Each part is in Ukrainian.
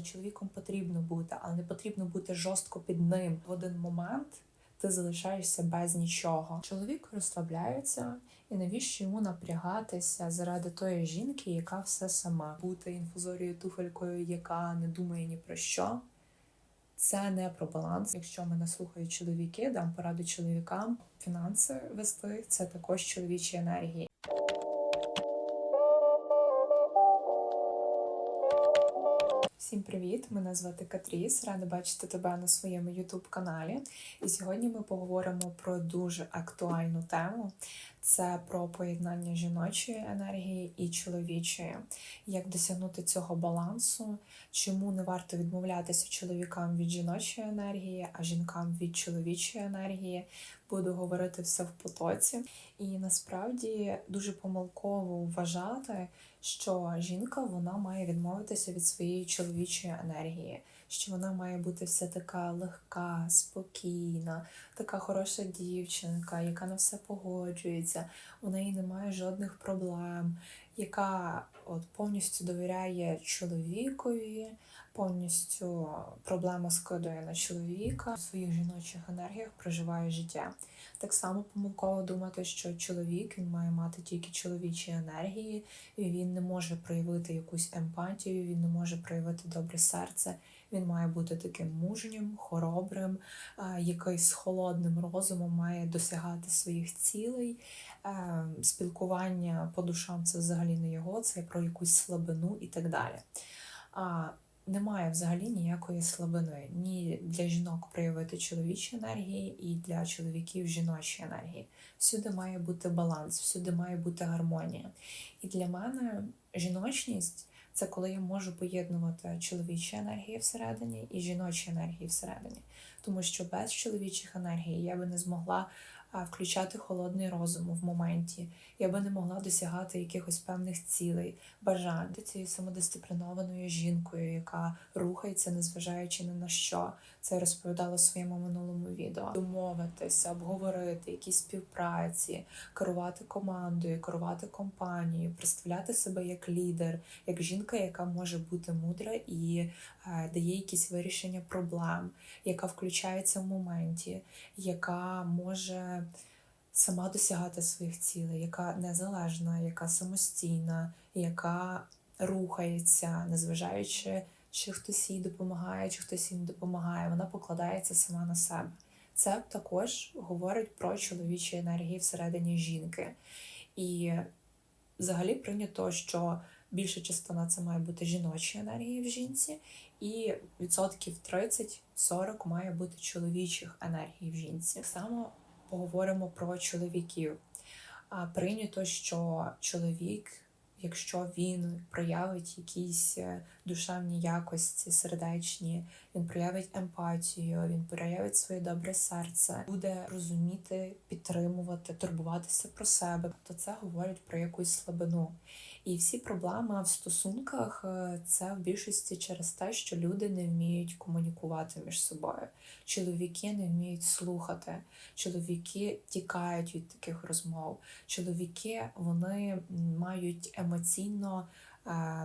За чоловіком потрібно бути, але не потрібно бути жорстко під ним. В один момент ти залишаєшся без нічого. Чоловік розслабляється, і навіщо йому напрягатися заради тої жінки, яка все сама бути інфузорією туфелькою, яка не думає ні про що. Це не про баланс. Якщо мене слухають чоловіки, дам пораду чоловікам. Фінанси вести це також чоловічі енергії. Всім привіт! Мене звати Катріс. Рада бачити тебе на своєму youtube каналі. І сьогодні ми поговоримо про дуже актуальну тему: це про поєднання жіночої енергії і чоловічої. Як досягнути цього балансу, чому не варто відмовлятися чоловікам від жіночої енергії, а жінкам від чоловічої енергії. Буду говорити все в потоці. І насправді дуже помилково вважати, що жінка вона має відмовитися від своєї чоловічої енергії, що вона має бути вся така легка, спокійна, така хороша дівчинка, яка на все погоджується, у неї немає жодних проблем, яка от повністю довіряє чоловікові. Повністю проблема складує на чоловіка в своїх жіночих енергіях проживає життя. Так само помилково думати, що чоловік він має мати тільки чоловічі енергії, і він не може проявити якусь емпатію, він не може проявити добре серце. Він має бути таким мужнім, хоробрим, який з холодним розумом має досягати своїх цілей. Спілкування по душам це взагалі не його, це про якусь слабину і так далі немає взагалі ніякої слабини ні для жінок проявити чоловічі енергії, і для чоловіків жіночі енергії. Всюди має бути баланс, всюди має бути гармонія. І для мене жіночність це коли я можу поєднувати чоловічі енергії всередині і жіночі енергії всередині. Тому що без чоловічих енергій я би не змогла включати холодний розум в моменті. Я би не могла досягати якихось певних цілей, бажань бути цією самодисциплінованою жінкою, яка рухається, незважаючи ні на що. Це я розповідала в своєму минулому відео. Домовитися, обговорити якісь співпраці, керувати командою, керувати компанією, представляти себе як лідер, як жінка, яка може бути мудра і дає якісь вирішення проблем, яка включається в моменті, яка може сама досягати своїх цілей, яка незалежна, яка самостійна, яка рухається, незважаючи, чи хтось їй допомагає, чи хтось їй не допомагає, вона покладається сама на себе. Це також говорить про чоловічі енергії всередині жінки. І взагалі прийнято, що більша частина це має бути жіночі енергії в жінці, і відсотків 30-40 має бути чоловічих енергій в жінці. Так само поговоримо про чоловіків. Прийнято, що чоловік, якщо він проявить якісь е, душевні якості, сердечні, він проявить емпатію, він проявить своє добре серце, буде розуміти, підтримувати, турбуватися про себе, то це говорить про якусь слабину. І всі проблеми в стосунках е, це в більшості через те, що люди не вміють комунікувати між собою. Чоловіки не вміють слухати, чоловіки тікають від таких розмов. Чоловіки вони мають емоційно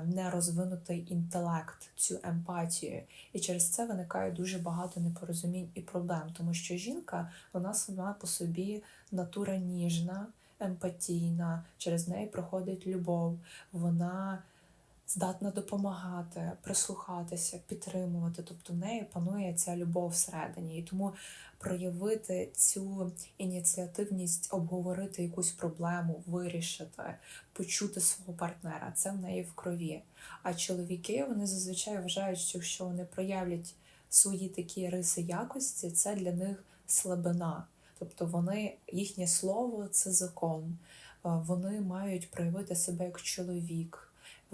нерозвинутий інтелект, цю емпатію, і через це виникає дуже багато непорозумінь і проблем, тому що жінка вона сама по собі натура ніжна емпатійна, через неї проходить любов, вона здатна допомагати, прислухатися, підтримувати. Тобто в неї панує ця любов всередині. І тому проявити цю ініціативність, обговорити якусь проблему, вирішити, почути свого партнера це в неї в крові. А чоловіки вони зазвичай вважають, що якщо вони проявлять свої такі риси якості, це для них слабина. Тобто вони, їхнє слово це закон, вони мають проявити себе як чоловік.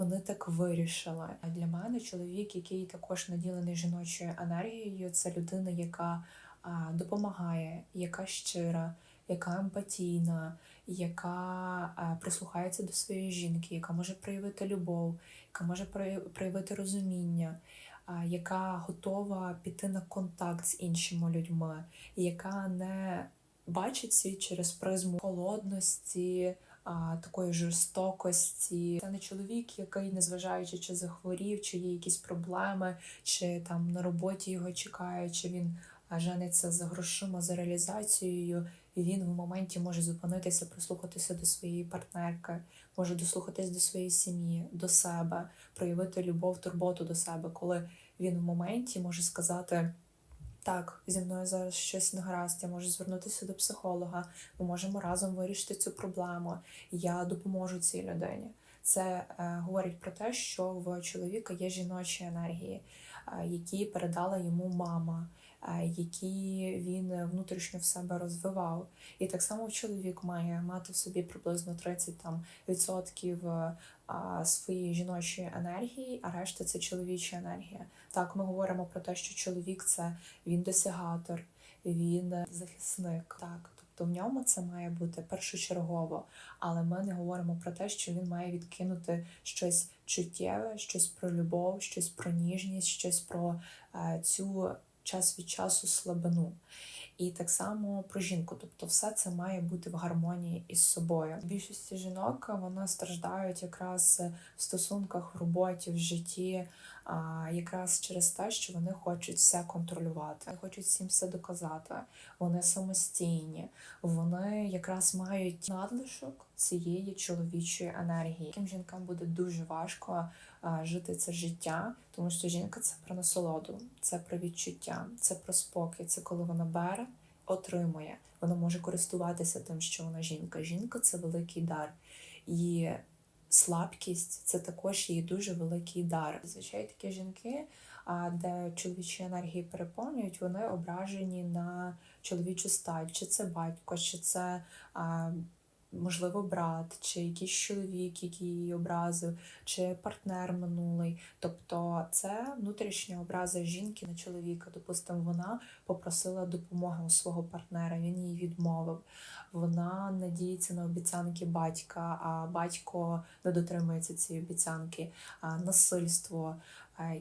Вони так вирішили. А для мене чоловік, який також наділений жіночою енергією, це людина, яка допомагає, яка щира, яка емпатійна, яка прислухається до своєї жінки, яка може проявити любов, яка може проявити розуміння яка готова піти на контакт з іншими людьми, яка не бачить світ через призму холодності, а, такої жорстокості. Це не чоловік, який, незважаючи чи захворів, чи є якісь проблеми, чи там на роботі його чекає, чи він жениться за грошима, за реалізацією. І він в моменті може зупинитися, прислухатися до своєї партнерки, може дослухатись до своєї сім'ї, до себе, проявити любов, турботу до себе, коли він в моменті може сказати. Так, зі мною зараз щось не гаразд, я можу звернутися до психолога, ми можемо разом вирішити цю проблему. Я допоможу цій людині. Це е, говорить про те, що в чоловіка є жіночі енергії, е, які передала йому мама, які він внутрішньо в себе розвивав. І так само чоловік має мати в собі приблизно 30 там, відсотків е, своєї жіночої енергії, а решта це чоловіча енергія. Так, ми говоримо про те, що чоловік це він досягатор, він захисник. Так, тобто в ньому це має бути першочергово, але ми не говоримо про те, що він має відкинути щось чуттєве, щось про любов, щось про ніжність, щось про е, цю час від часу слабину. І так само про жінку, тобто все це має бути в гармонії із собою. Більшості жінок вони страждають якраз в стосунках, в роботі, в житті, а якраз через те, що вони хочуть все контролювати, вони хочуть всім все доказати. Вони самостійні, вони якраз мають надлишок цієї чоловічої енергії. Таким жінкам буде дуже важко жити це життя, тому що жінка це про насолоду, це про відчуття, це про спокій. Це коли вона бере, отримує. Вона може користуватися тим, що вона жінка. Жінка це великий дар. І слабкість це також її дуже великий дар. Зазвичай такі жінки, де чоловічі енергії переповнюють, вони ображені на чоловічу стать, чи це батько, чи це. Можливо, брат, чи якийсь чоловік, який її образив, чи партнер минулий. Тобто це внутрішня образа жінки на чоловіка. Допустимо, вона попросила допомоги у свого партнера, він їй відмовив. Вона надіється на обіцянки батька, а батько не дотримується цієї обіцянки, насильство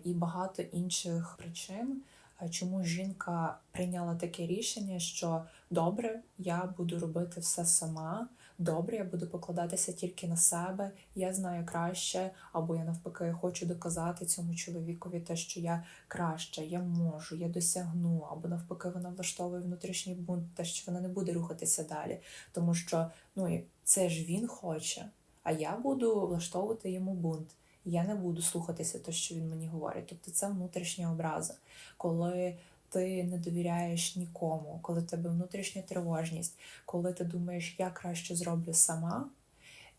і багато інших причин. Чому жінка прийняла таке рішення, що добре, я буду робити все сама, добре, я буду покладатися тільки на себе, я знаю краще, або я навпаки хочу доказати цьому чоловікові те, що я краще, я можу, я досягну, або навпаки, вона влаштовує внутрішній бунт, те, що вона не буде рухатися далі, тому що ну це ж він хоче, а я буду влаштовувати йому бунт. Я не буду слухатися те, що він мені говорить. Тобто це внутрішня образа, коли ти не довіряєш нікому, коли в тебе внутрішня тривожність, коли ти думаєш, я краще зроблю сама,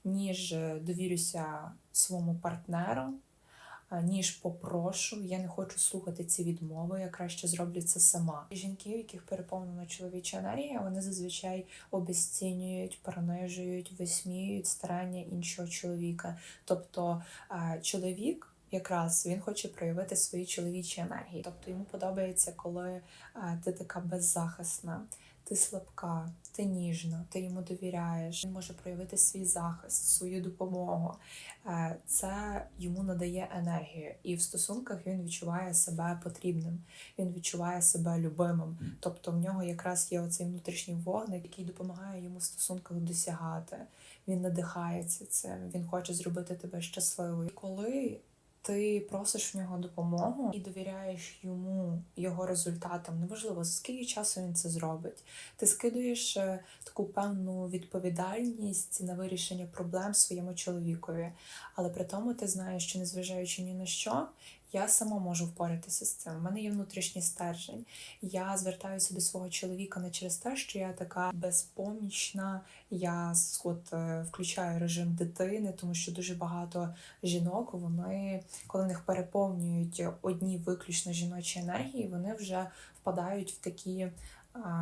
ніж довірюся своєму партнеру, ніж попрошу, я не хочу слухати ці відмови, я краще зроблю це сама. Жінки, в яких переповнена чоловіча енергія, вони зазвичай обесцінюють, принижують, висміюють старання іншого чоловіка. Тобто чоловік. Якраз він хоче проявити свої чоловічі енергії. Тобто йому подобається, коли ти така беззахисна, ти слабка, ти ніжна, ти йому довіряєш. Він може проявити свій захист, свою допомогу. Е, Це йому надає енергію, і в стосунках він відчуває себе потрібним, він відчуває себе любимим. Тобто в нього якраз є оцей внутрішній вогник, який допомагає йому в стосунках досягати. Він надихається цим, він хоче зробити тебе щасливою. Коли ти просиш в нього допомогу і довіряєш йому його результатам. Неважливо, за скільки часу він це зробить. Ти скидуєш е, таку певну відповідальність на вирішення проблем своєму чоловікові, але при тому ти знаєш, що незважаючи ні на що. Я сама можу впоратися з цим. У мене є внутрішній стержень. Я звертаюся до свого чоловіка не через те, що я така безпомічна. Я от, е, включаю режим дитини, тому що дуже багато жінок вони, коли них переповнюють одні виключно жіночі енергії, вони вже впадають в такі.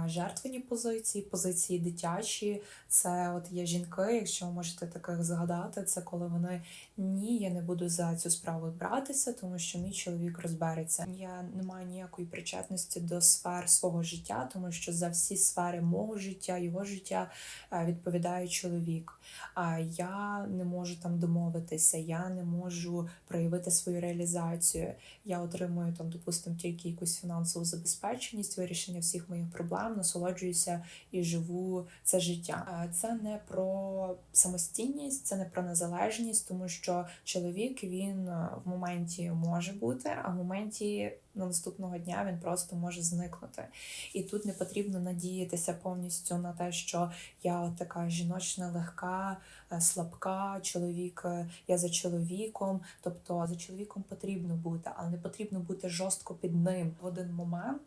Жертвені позиції, позиції дитячі, це от є жінки, якщо ви можете таких згадати, це коли вони ні, я не буду за цю справу братися, тому що мій чоловік розбереться. Я не маю ніякої причетності до сфер свого життя, тому що за всі сфери мого життя, його життя е, відповідає чоловік. А я не можу там домовитися, я не можу проявити свою реалізацію. Я отримую там, допустимо, тільки якусь фінансову забезпеченість, вирішення всіх моїх проблем, насолоджуюся і живу це життя. Це не про самостійність, це не про незалежність, тому що чоловік він е, в моменті може бути, а в моменті на наступного дня він просто може зникнути. І тут не потрібно надіятися повністю на те, що я от така жіночна, легка, е, слабка, чоловік, е, я за чоловіком. Тобто за чоловіком потрібно бути, але не потрібно бути жорстко під ним. В один момент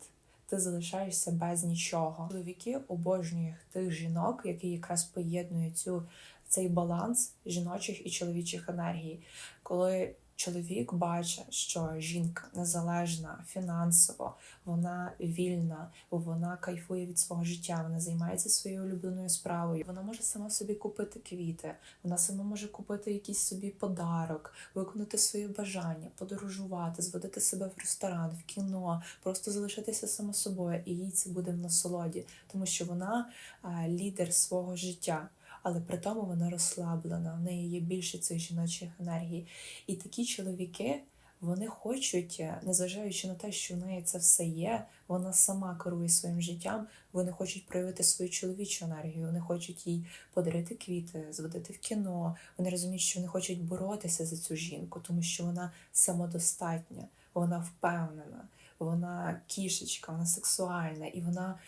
ти залишаєшся без нічого. Чоловіки обожнюють тих жінок, які якраз поєднують цю цей баланс жіночих і чоловічих енергій, коли чоловік бачить, що жінка незалежна фінансово, вона вільна, вона кайфує від свого життя, вона займається своєю улюбленою справою. Вона може сама собі купити квіти, вона сама може купити якийсь собі подарок, виконати свої бажання, подорожувати, зводити себе в ресторан, в кіно, просто залишитися сама собою, і їй це буде в насолоді, тому що вона а, лідер свого життя. Але при тому вона розслаблена, в неї є більше цих жіночих енергій. І такі чоловіки вони хочуть, е, незважаючи на те, що в неї це все є, вона сама керує своїм життям. Вони хочуть проявити свою чоловічу енергію. Вони хочуть їй подарити квіти, зводити в кіно. Вони розуміють, що вони хочуть боротися за цю жінку, тому що вона самодостатня, вона впевнена, вона кішечка, вона сексуальна і вона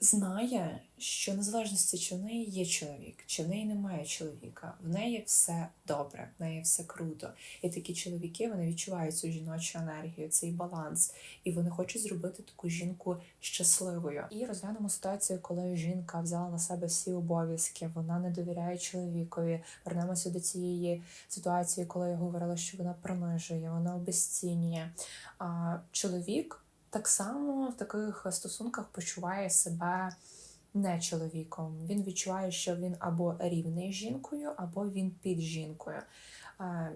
знає, що незалежності, чи в неї є чоловік, чи в неї немає чоловіка, в неї все добре, в неї все круто. І такі чоловіки вони відчувають цю жіночу енергію, цей баланс, і вони хочуть зробити таку жінку щасливою. І розглянемо ситуацію, коли жінка взяла на себе всі обов'язки, вона не довіряє чоловікові. Вернемося до цієї ситуації, коли я говорила, що вона принижує, вона обесцінює. А чоловік так само в таких стосунках почуває себе не чоловіком. Він відчуває, що він або рівний з жінкою, або він під жінкою. Е,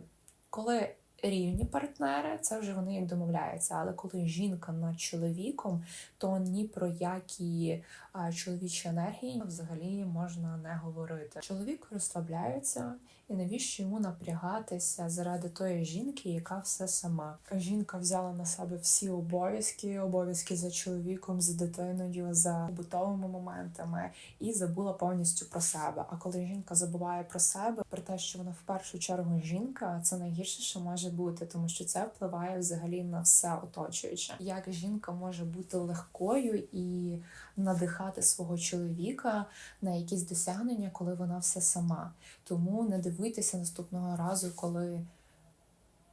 Коли рівні партнери, це вже вони як домовляються. Але коли жінка над чоловіком, то ні про які а, чоловічі енергії взагалі можна не говорити. Чоловік розслабляється, і навіщо йому напрягатися заради тої жінки, яка все сама? Жінка взяла на себе всі обов'язки, обов'язки за чоловіком, за дитиною, за побутовими моментами, і забула повністю про себе. А коли жінка забуває про себе, про те, що вона в першу чергу жінка, це найгірше, що може бути, тому що це впливає взагалі на все оточуюче. Як жінка може бути легкою і надихати свого чоловіка на якісь досягнення, коли вона все сама. Тому не дивуйтеся наступного разу, коли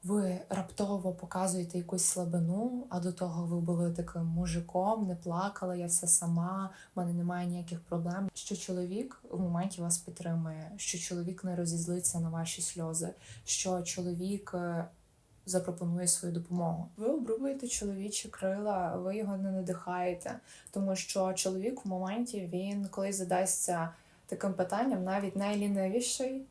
ви раптово показуєте якусь слабину, а до того ви були таким мужиком, не плакали, я все сама, в мене немає ніяких проблем. Що чоловік в моменті вас підтримує, що чоловік не розізлиться на ваші сльози, що чоловік е, запропонує свою допомогу. Ви обрубуєте чоловічі крила, ви його не надихаєте, тому що чоловік в моменті він коли задасться таким питанням, навіть найлінивіший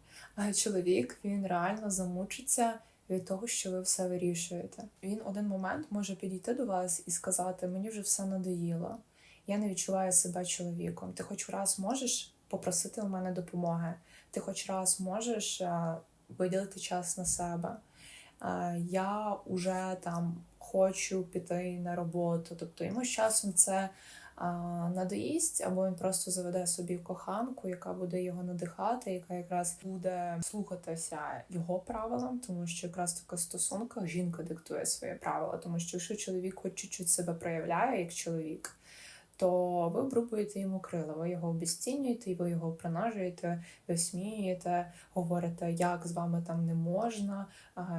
чоловік він реально замучиться від того, що ви все вирішуєте. Він один момент може підійти до вас і сказати: Мені вже все надоїло, я не відчуваю себе чоловіком. Ти хоч раз можеш попросити у мене допомоги, ти хоч раз можеш виділити час на себе. А, я вже там хочу піти на роботу. Тобто йому з часом це а, надоїсть, або він просто заведе собі коханку, яка буде його надихати, яка якраз буде слухатися його правилам, тому що якраз в таких стосунках жінка диктує свої правила, тому що якщо чоловік хоч чуть-чуть себе проявляє як чоловік. То ви обрубуєте йому крила, ви його обіцінюєте, ви його принажуєте, висміюєте, говорите, як з вами там не можна,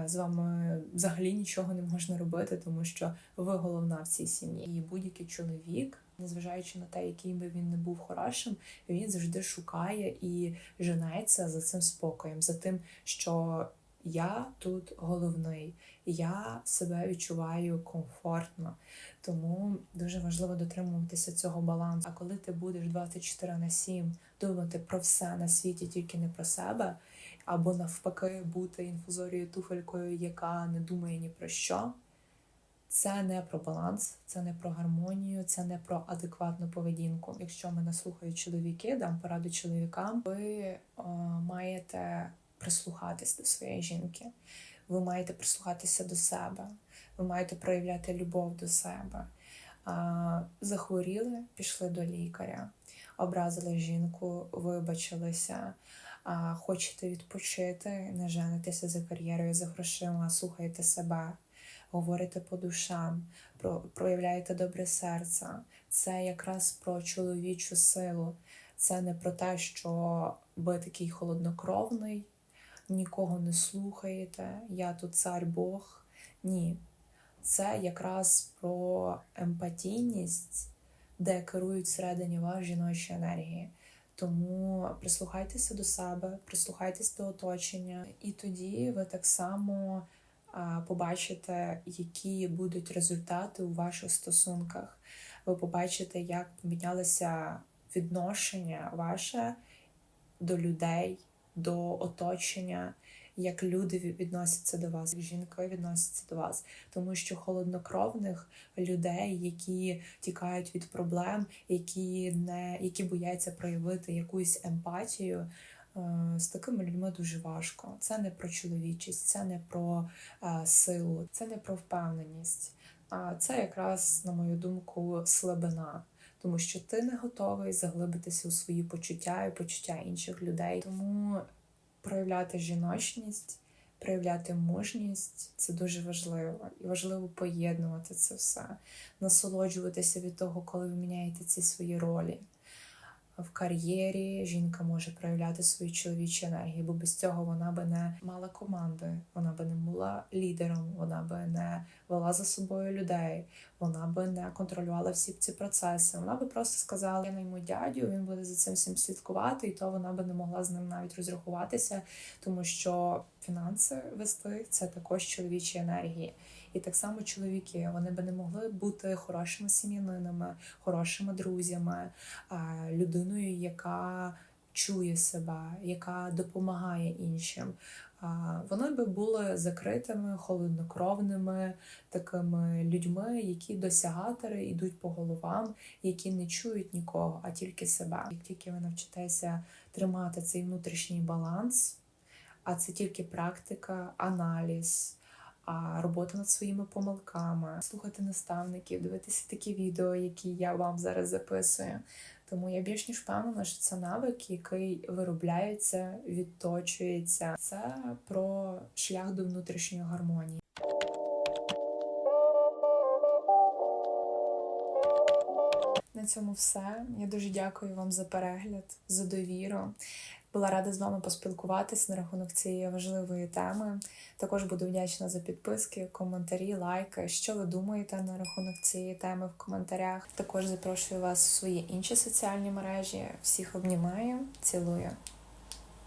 з вами взагалі нічого не можна робити, тому що ви головна в цій сім'ї. І будь-який чоловік, незважаючи на те, який би він не був хорошим, він завжди шукає і женеться за цим спокоєм, за тим, що я тут головний, я себе відчуваю комфортно. Тому дуже важливо дотримуватися цього балансу. А коли ти будеш 24 на 7 думати про все на світі, тільки не про себе, або навпаки бути інфузорією туфелькою, яка не думає ні про що. Це не про баланс, це не про гармонію, це не про адекватну поведінку. Якщо мене слухають чоловіки, дам пораду чоловікам, ви о, маєте прислухатись до своєї жінки, ви маєте прислухатися до себе, ви маєте проявляти любов до себе. Захворіли, пішли до лікаря, образили жінку, вибачилися. Хочете відпочити, не женитеся за кар'єрою, за грошима, слухайте себе, говорите по душам, про, проявляєте добре серце. Це якраз про чоловічу силу. Це не про те, що ви такий холоднокровний, нікого не слухаєте, я тут цар Бог. Ні. Це якраз про емпатійність, де керують всередині вас жіночі енергії. Тому прислухайтеся до себе, прислухайтеся до оточення, і тоді ви так само побачите, які будуть результати у ваших стосунках. Ви побачите, як помінялося відношення ваше до людей, до оточення, як люди відносяться до вас, як жінки відносяться до вас. Тому що холоднокровних людей, які тікають від проблем, які не які бояться проявити якусь емпатію. е, З такими людьми дуже важко. Це не про чоловічість, це не про е, силу, це не про впевненість. А це якраз, на мою думку, слабина тому що ти не готовий заглибитися у свої почуття і почуття інших людей. Тому проявляти жіночність, проявляти мужність це дуже важливо. І важливо поєднувати це все, насолоджуватися від того, коли ви міняєте ці свої ролі. В кар'єрі жінка може проявляти свої чоловічі енергії, бо без цього вона би не мала команди, вона би не була лідером, вона би не вела за собою людей, вона би не контролювала всі ці процеси. Вона би просто сказала, я найму дядю, він буде за цим всім слідкувати, і то вона би не могла з ним навіть розрахуватися, тому що фінанси вести це також чоловічі енергії. І так само чоловіки вони би не могли бути хорошими сім'янинами, хорошими друзями, людиною, яка чує себе, яка допомагає іншим. Вони би були закритими, холоднокровними такими людьми, які досягатори йдуть по головам, які не чують нікого, а тільки себе. Як тільки ви навчитеся тримати цей внутрішній баланс, а це тільки практика, аналіз. А робота над своїми помилками, слухати наставників, дивитися такі відео, які я вам зараз записую. Тому я більш ніж впевнена, що це навик, який виробляється, відточується. Це про шлях до внутрішньої гармонії. На цьому все. Я дуже дякую вам за перегляд, за довіру. Була рада з вами поспілкуватись на рахунок цієї важливої теми. Також буду вдячна за підписки, коментарі, лайки. Що ви думаєте на рахунок цієї теми в коментарях? Також запрошую вас в свої інші соціальні мережі. Всіх обнімаю, цілую.